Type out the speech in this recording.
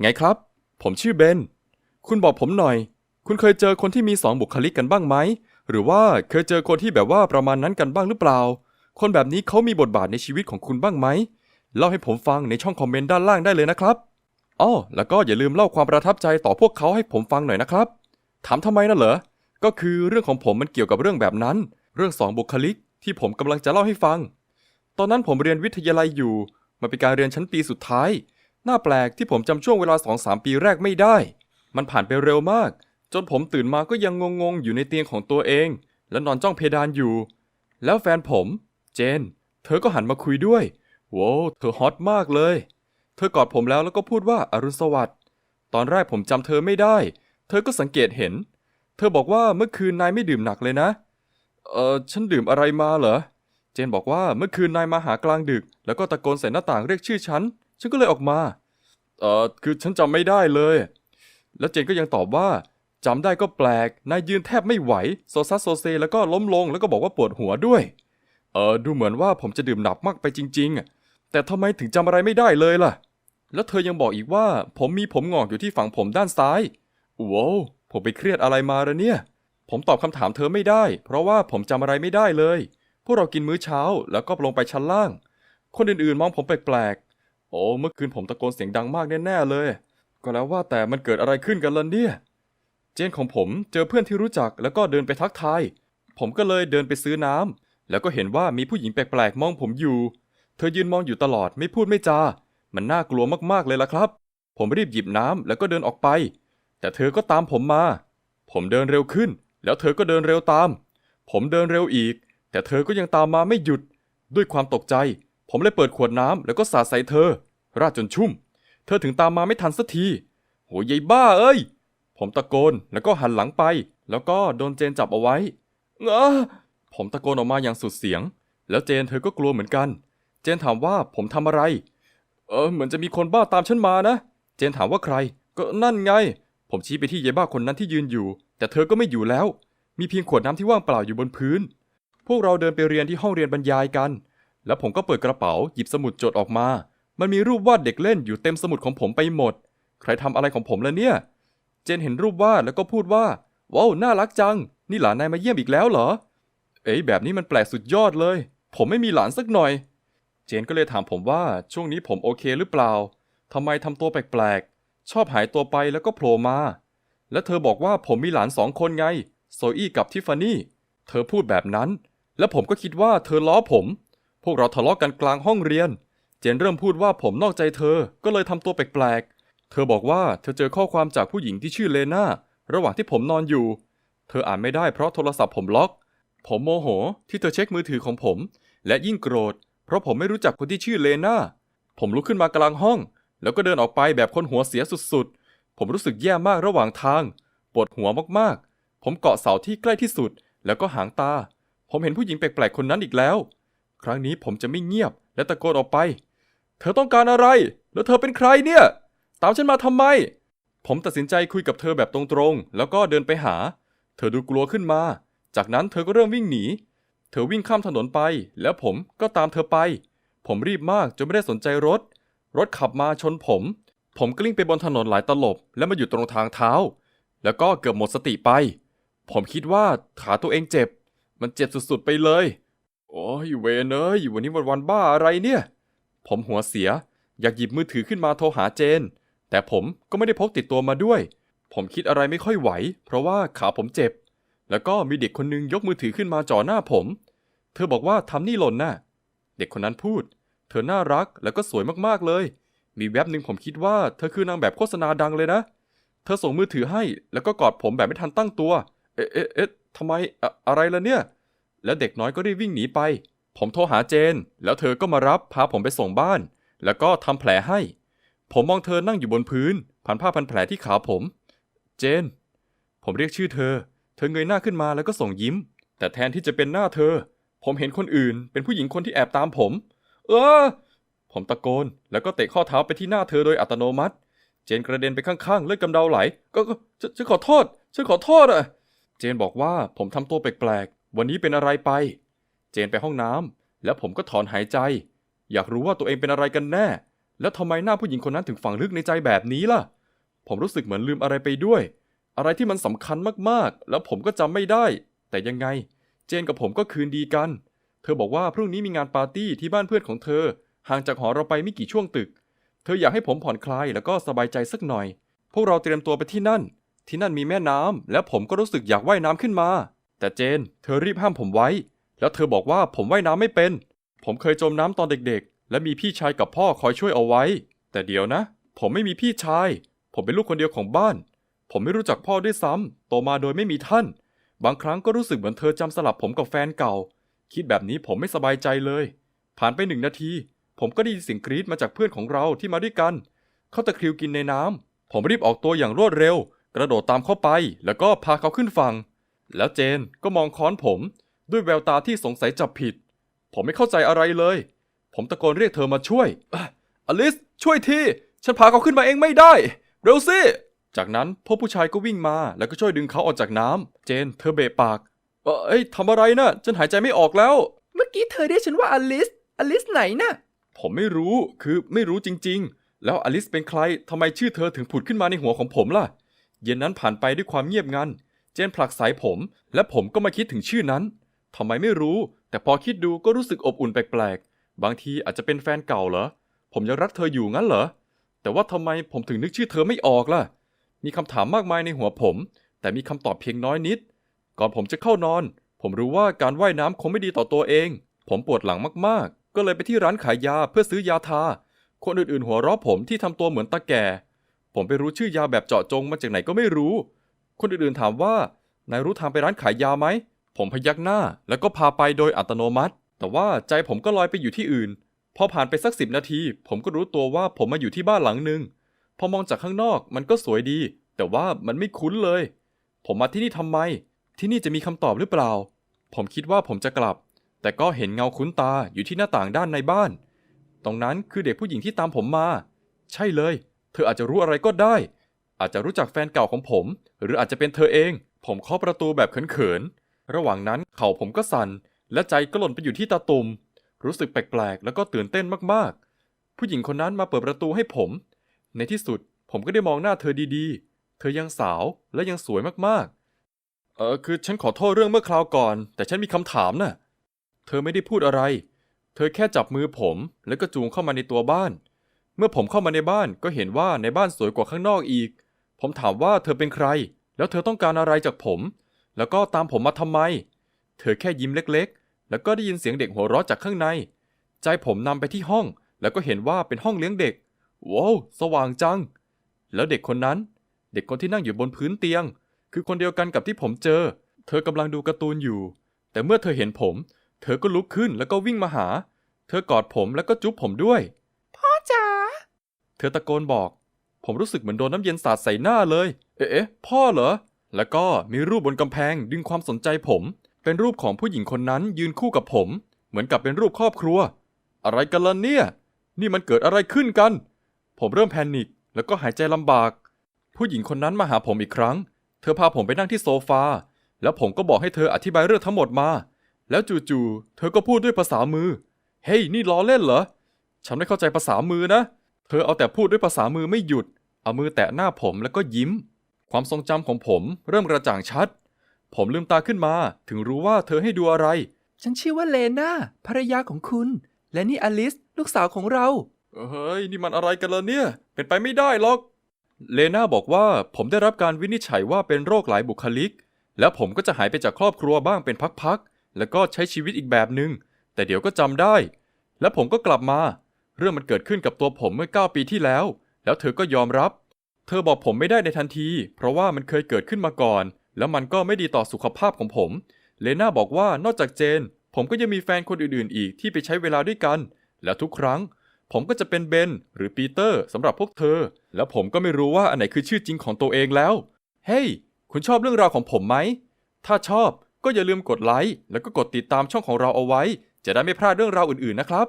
ไงครับ ผมชื่อเบน คุณบอกผมหน่อย คุณเคยเจอคนที่มีสองบุคลิกกันบ้างไหม หรือว่าเคยเจอคนที่แบบว่าประมาณนั้นกันบ้างหรือเปล่า คนแบบนี้เขามีบทบาทในชีวิตของคุณบ้างไหม เล่าให้ผมฟังในช่องคอมเมนต์ด้านล่างได้เลยนะครับอ้อแล้วก็อย่าลืมเล่าความประทับใจต่อพวกเขาให้ผมฟังหน่อยนะครับ ถามทำไมน่ะเหรอ ก็คือเรื่องของผมมันเกี่ยวกับเรื่องแบบนั้น เรื่องสองบุคลิกที่ผมกำลังจะเล่าให้ฟัง ตอนนั้นผมเรียนวิทยาลัยอยู่ มันเป็นการเรียนชั้นปีสุดท้าย น่าแปลกที่ผมจำช่วงเวลา2-3ปีแรกไม่ได้ มันผ่านไปเร็วมาก จนผมตื่นมาก็ยังงงๆอยู่ในเตียงของตัวเอง และนอนจ้องเพดานอยู่ แล้วแฟนผม เจน เธอก็หันมาคุยด้วยโว้เธอฮอตมากเลย เธอกอดผมแล้วแล้วก็พูดว่าอรุณสวัสดิ์ตอนแรกผมจำเธอไม่ได้ เธอก็สังเกตเห็น เธอบอกว่าเมื่อคืนนายไม่ดื่มหนักเลยนะ เออฉันดื่มอะไรมาเหรอ เจนบอกว่าเมื่อคืนนายมาหากลางดึก แล้วก็ตะโกนใส่หน้าต่างเรียกชื่อฉัน ฉันก็เลยออกมา เออคือฉันจำไม่ได้เลย แล้วเจนก็ยังตอบว่าจำได้ก็แปลก นายยืนแทบไม่ไหว โซซัสโซเซ แล้วก็ล้มลง แล้วก็บอกว่าปวดหัวด้วย เออ ดูเหมือนว่าผมจะดื่มหนักมากไปจริง ๆ แต่ทำไมถึงจำอะไรไม่ได้เลยล่ะ แล้วเธอยังบอกอีกว่า ผมมีผมงอกอยู่ที่ฝั่งผมด้านซ้ายว้าวผมไปเครียดอะไรมาละเนี่ย ผมตอบคำถามเธอไม่ได้ เพราะว่าผมจำอะไรไม่ได้เลย พวกเรากินมื้อเช้า แล้วก็ลงไปชั้นล่าง คนอื่นๆมองผมแปลก โอ้เมื่อคืนผมตะโกนเสียงดังมากแน่ๆเลย ก็แล้วว่าแต่มันเกิดอะไรขึ้นกันล่ะเนี่ย เจนของผมเจอเพื่อนที่รู้จักแล้วก็เดินไปทักทาย ผมก็เลยเดินไปซื้อน้ำแล้วก็เห็นว่ามีผู้หญิงแปลกๆมองผมอยู่ เธอยืนมองอยู่ตลอดไม่พูดไม่จา มันน่ากลัวมากๆเลยล่ะครับ ผมรีบหยิบน้ำแล้วก็เดินออกไป แต่เธอก็ตามผมมา ผมเดินเร็วขึ้น แล้วเธอก็เดินเร็วตาม ผมเดินเร็วอีก แต่เธอก็ยังตามมาไม่หยุด ด้วยความตกใจ ผมเลยเปิดขวดน้ำแล้วก็สาดใส่เธอ ราดจนชุ่ม เธอถึงตามมาไม่ทันสักทีโหยายบ้าเอ้ย ผมตะโกนแล้วก็หันหลังไป แล้วก็โดนเจนจับเอาไว้เออผมตะโกนออกมาอย่างสุดเสียง แล้วเจนเธอก็กลัวเหมือนกัน เจนถามว่าผมทำอะไร เออ เหมือนจะมีคนบ้าตามฉันมานะ เจนถามว่าใคร ก็นั่นไง ผมชี้ไปที่ยายบ้าคนนั้นที่ยืนอยู่ แต่เธอก็ไม่อยู่แล้ว มีเพียงขวดน้ำที่ว่างเปล่าอยู่บนพื้น พวกเราเดินไปเรียนที่ห้องเรียนบรรยายกัน แล้วผมก็เปิดกระเป๋าหยิบสมุดจดออกมา มันมีรูปวาดเด็กเล่นอยู่เต็มสมุดของผมไปหมด ใครทำอะไรของผมล่ะเนี่ย เจนเห็นรูปวาดแล้วก็พูดว่า ว้าวน่ารักจัง นี่หลานนายมาเยี่ยมอีกแล้วเหรอ เอ้ยแบบนี้มันแปลกสุดยอดเลย ผมไม่มีหลานสักหน่อย เจนก็เลยถามผมว่าช่วงนี้ผมโอเคหรือเปล่าทำไมทำตัวแปลกๆ ชอบหายตัวไปแล้วก็โผล่มา และเธอบอกว่าผมมีหลานสองคนไง โซอี้กับทิฟฟานี่ เธอพูดแบบนั้น และผมก็คิดว่าเธอล้อผม พวกเราทะเลาะกันกลางห้องเรียน เจนเริ่มพูดว่าผมนอกใจเธอ ก็เลยทำตัวแปลกๆ เธอบอกว่าเธอเจอข้อความจากผู้หญิงที่ชื่อเลนาระหว่างที่ผมนอนอยู่ เธออ่านไม่ได้เพราะโทรศัพท์ผมล็อก ผมโมโห ที่เธอเช็คมือถือของผม และยิ่งโกรธ เพราะผมไม่รู้จักคนที่ชื่อเลนาผมลุกขึ้นมากลางห้อง แล้วก็เดินออกไปแบบคนหัวเสียสุดๆ ผมรู้สึกแย่มากระหว่างทาง ปวดหัวมากๆ ผมเกาะเสาที่ใกล้ที่สุด แล้วก็หางตา ผมเห็นผู้หญิงแปลกๆ คนนั้นอีกแล้ว ครั้งนี้ผมจะไม่เงียบและตะโกนออกไป เธอต้องการอะไร แล้วเธอเป็นใครเนี่ย ตามฉันมาทำไม ผมตัดสินใจคุยกับเธอแบบตรงๆ แล้วก็เดินไปหา เธอดูกลัวขึ้นมา จากนั้นเธอก็เริ่มวิ่งหนี เธอวิ่งข้ามถนนไป แล้วผมก็ตามเธอไป ผมรีบมากจนไม่ได้สนใจรถ รถขับมาชนผม ผมกลิ้งไปบนถนนหลายตลบ และมาอยู่ตรงทางเท้า แล้วก็เกือบหมดสติไป ผมคิดว่าขาตัวเองเจ็บ มันเจ็บสุดๆไปเลย โอ้ยเวนเอ้ยวันนี้วันวันบ้าอะไรเนี่ย ผมหัวเสีย อยากหยิบมือถือขึ้นมาโทรหาเจน แต่ผมก็ไม่ได้พกติดตัวมาด้วย ผมคิดอะไรไม่ค่อยไหว เพราะว่าขาผมเจ็บ แล้วก็มีเด็กคนหนึงยกมือถือขึ้นมาจ่อหน้าผม เธอบอกว่าทำนี่หล่นน่ะ เด็กคนนั้นพูด เธอน่ารักแล้วก็สวยมากๆเลย มีแว็บหนึ่งผมคิดว่าเธอคือนางแบบโฆษณาดังเลยนะ เธอส่งมือถือให้แล้วก็กอดผมแบบไม่ทันตั้งตัว เอ๊ะเอ๊ะเอ๊ะทำไมอะอะไรล่ะเนี่ย แล้วเด็กน้อยก็รีบวิ่งหนีไป ผมโทรหาเจน แล้วเธอก็มารับพาผมไปส่งบ้าน แล้วก็ทำแผลให้ ผมมองเธอนั่งอยู่บนพื้น พันผ้าพันแผลที่ขาผม เจน ผมเรียกชื่อเธอ เธอเงยหน้าขึ้นมาแล้วก็ส่งยิ้ม แต่แทนที่จะเป็นหน้าเธอ ผมเห็นคนอื่น เป็นผู้หญิงคนที่แอบตามผม เออ ผมตะโกน แล้วก็เตะข้อเท้าไปที่หน้าเธอโดยอัตโนมัติ เจนกระเด็นไปข้างๆเลือดกำเดาไหล ก็ฉันขอโทษ ฉันขอโทษอะ เจนบอกว่าผมทำตัวแปลก วันนี้เป็นอะไรไป เจนไปห้องน้ำแล้วผมก็ถอนหายใจ อยากรู้ว่าตัวเองเป็นอะไรกันแน่ แล้วทำไมหน้าผู้หญิงคนนั้นถึงฝังลึกในใจแบบนี้ล่ะ ผมรู้สึกเหมือนลืมอะไรไปด้วย อะไรที่มันสำคัญมากๆ แล้วผมก็จำไม่ได้ แต่ยังไง เจนกับผมก็คืนดีกัน เธอบอกว่าพรุ่งนี้มีงานปาร์ตี้ที่บ้านเพื่อนของเธอ ห่างจากหอเราไปไม่กี่ช่วงตึก เธออยากให้ผมผ่อนคลายแล้วก็สบายใจสักหน่อย พวกเราเตรียมตัวไปที่นั่น ที่นั่นมีแม่น้ำและผมก็รู้สึกอยากว่ายน้ำขึ้นมา แต่เจน เธอรีบห้ามผมไว้ แล้วเธอบอกว่าผมว่ายน้ำไม่เป็น ผมเคยจมน้ำตอนเด็กๆ และมีพี่ชายกับพ่อคอยช่วยเอาไว้ แต่เดี๋ยวนะ ผมไม่มีพี่ชาย ผมเป็นลูกคนเดียวของบ้าน ผมไม่รู้จักพ่อด้วยซ้ำโตมาโดยไม่มีท่าน บางครั้งก็รู้สึกเหมือนเธอจำสลับผมกับแฟนเก่า คิดแบบนี้ผมไม่สบายใจเลย ผ่านไปหนึ่งนาที ผมก็ได้ยินเสียงกรี๊ดมาจากเพื่อนของเราที่มาด้วยกัน เขาตะคริวกินในน้ำผมรีบออกตัวอย่างรวดเร็ว กระโดดตามเข้าไป แล้วก็พาเขาขึ้นฝั่ง แล้วเจนก็มองค้อนผมด้วยแววตาที่สงสัยจับผิด ผมไม่เข้าใจอะไรเลย ผมตะโกนเรียกเธอมาช่วยอะอลิส ช่วยทีฉันพาเขาขึ้นมาเองไม่ได้ เร็วสิ จากนั้นพวกผู้ชายก็วิ่งมาแล้วก็ช่วยดึงเขาออกจากน้ำเจน เธอเบะปากเออเอ้ยทำอะไรนะ่ะฉันหายใจไม่ออกแล้ว เมื่อกี้เธอเรียกฉันว่าอลิส อลิสไหนน่ะผมไม่รู้คือไม่รู้จริง ๆ แล้วอลิสเป็นใครทำไมชื่อเธอถึงผุดขึ้นมาในหัวของผมล่ะ เย็นนั้นผ่านไปด้วยความเงียบงันเจนผลักสายผม และผมก็มาคิดถึงชื่อนั้นทำไมไม่รู้ แต่พอคิดดูก็รู้สึกอบอุ่นแปลกๆ บางทีอาจจะเป็นแฟนเก่าเหรอ ผมยังรักเธออยู่งั้นเหรอ แต่ว่าทำไมผมถึงนึกชื่อเธอไม่ออกล่ะ มีคำถามมากมายในหัวผม แต่มีคำตอบเพียงน้อยนิด ก่อนผมจะเข้านอน ผมรู้ว่าการว่ายน้ำคงไม่ดีต่อตัวเอง ผมปวดหลังมากๆ ก็เลยไปที่ร้านขายยาเพื่อซื้อยาทา คนอื่นๆ หัวเราะผมที่ทำตัวเหมือนตาแก่ ผมไปรู้ชื่อยาแบบเจาะจงมาจากไหนก็ไม่รู้ คนอื่นๆถามว่านายรู้ทางไปร้านขายยาไหม ผมพยักหน้า แล้วก็พาไปโดยอัตโนมัติ แต่ว่าใจผมก็ลอยไปอยู่ที่อื่น พอผ่านไปสักสิบนาที ผมก็รู้ตัวว่าผมมาอยู่ที่บ้านหลังหนึ่งพอมองจากข้างนอกมันก็สวยดี แต่ว่ามันไม่คุ้นเลย ผมมาที่นี่ทำไม ที่นี่จะมีคำตอบหรือเปล่า ผมคิดว่าผมจะกลับ แต่ก็เห็นเงาคุ้นตาอยู่ที่หน้าต่างด้านในบ้าน ตรงนั้นคือเด็กผู้หญิงที่ตามผมมา ใช่เลย เธออาจจะรู้อะไรก็ได้ อาจจะรู้จักแฟนเก่าของผม หรืออาจจะเป็นเธอเอง ผมเคาะประตูแบบเขินๆ ระหว่างนั้นเข่าผมก็สั่น และใจก็หล่นไปอยู่ที่ตาตุ่มรู้สึกแปลกๆ แล้วก็ตื่นเต้นมากๆ ผู้หญิงคนนั้นมาเปิดประตูให้ผม ในที่สุดผมก็ได้มองหน้าเธอดีๆ เธอยังสาวและยังสวยมากๆ เออคือฉันขอโทษเรื่องเมื่อคราวก่อน แต่ฉันมีคำถามน่ะ เธอไม่ได้พูดอะไร เธอแค่จับมือผมแล้วก็จูงเข้ามาในตัวบ้าน เมื่อผมเข้ามาในบ้านก็เห็นว่าในบ้านสวยกว่าข้างนอกอีก ผมถามว่าเธอเป็นใคร แล้วเธอต้องการอะไรจากผม แล้วก็ตามผมมาทำไม เธอแค่ยิ้มเล็กๆ แล้วก็ได้ยินเสียงเด็กหัวเราะจากข้างใน ใจผมนำไปที่ห้อง แล้วก็เห็นว่าเป็นห้องเลี้ยงเด็กว้าวสว่างจัง แล้วเด็กคนนั้น เด็กคนที่นั่งอยู่บนพื้นเตียง คือคนเดียวกันกับที่ผมเจอ เธอกำลังดูการ์ตูนอยู่ แต่เมื่อเธอเห็นผม เธอก็ลุกขึ้นแล้วก็วิ่งมาหา เธอกอดผมแล้วก็จุ๊บผมด้วย พ่อจ๋า เธอตะโกนบอก ผมรู้สึกเหมือนโดนน้ำเย็นสาดใส่หน้าเลย เอ๊ะ พ่อเหรอ แล้วก็มีรูปบนกำแพงดึงความสนใจผม เป็นรูปของผู้หญิงคนนั้นยืนคู่กับผม เหมือนกับเป็นรูปครอบครัว อะไรกันล่ะเนี่ย นี่มันเกิดอะไรขึ้นกัน ผมเริ่มแพนิคแล้วก็หายใจลำบาก ผู้หญิงคนนั้นมาหาผมอีกครั้ง เธอพาผมไปนั่งที่โซฟา แล้วผมก็บอกให้เธออธิบายเรื่องทั้งหมดมา แล้วจู่ๆเธอก็พูดด้วยภาษามือ เฮ้ยนี่ล้อเล่นเหรอ ฉันไม่เข้าใจภาษามือนะ เธอเอาแต่พูดด้วยภาษามือไม่หยุด เอามือแตะหน้าผมแล้วก็ยิ้ม ความทรงจำของผมเริ่มกระจ่างชัด ผมลืมตาขึ้นมาถึงรู้ว่าเธอให้ดูอะไร ฉันชื่อว่าเลนาภรรยาของคุณ และนี่อลิส ลูกสาวของเรา เฮ้ย นี่มันอะไรกันล่ะเนี่ย เป็นไปไม่ได้หรอก เลนาบอกว่าผมได้รับการวินิจฉัยว่าเป็นโรคหลายบุคลิก แล้วผมก็จะหายไปจากครอบครัวบ้างเป็นพักๆ แล้วก็ใช้ชีวิตอีกแบบหนึง่ง แต่เดี๋ยวก็จำได้ แล้วผมก็กลับมา เรื่องมันเกิดขึ้นกับตัวผมเมื่อ 9 ปีที่แล้ว แล้วเธอก็ยอมรับ เธอบอกผมไม่ได้ในทันที เพราะว่ามันเคยเกิดขึ้นมาก่อน แล้วมันก็ไม่ดีต่อสุขภาพของผม เลน่าบอกว่านอกจากเจน ผมก็ยังมีแฟนคนอื่นๆ อีกที่ไปใช้เวลาด้วยกัน แล้วทุกครั้ง ผมก็จะเป็นเบนหรือปีเตอร์สำหรับพวกเธอ แล้วผมก็ไม่รู้ว่าอันไหนคือชื่อจริงของตัวเองแล้ว เฮ้ยคุณชอบเรื่องราวของผมไหม ถ้าชอบก็อย่าลืมกดไลค์แล้วก็กดติดตามช่องของเราเอาไว้ จะได้ไม่พลาดเรื่องราวอื่นๆนะครับ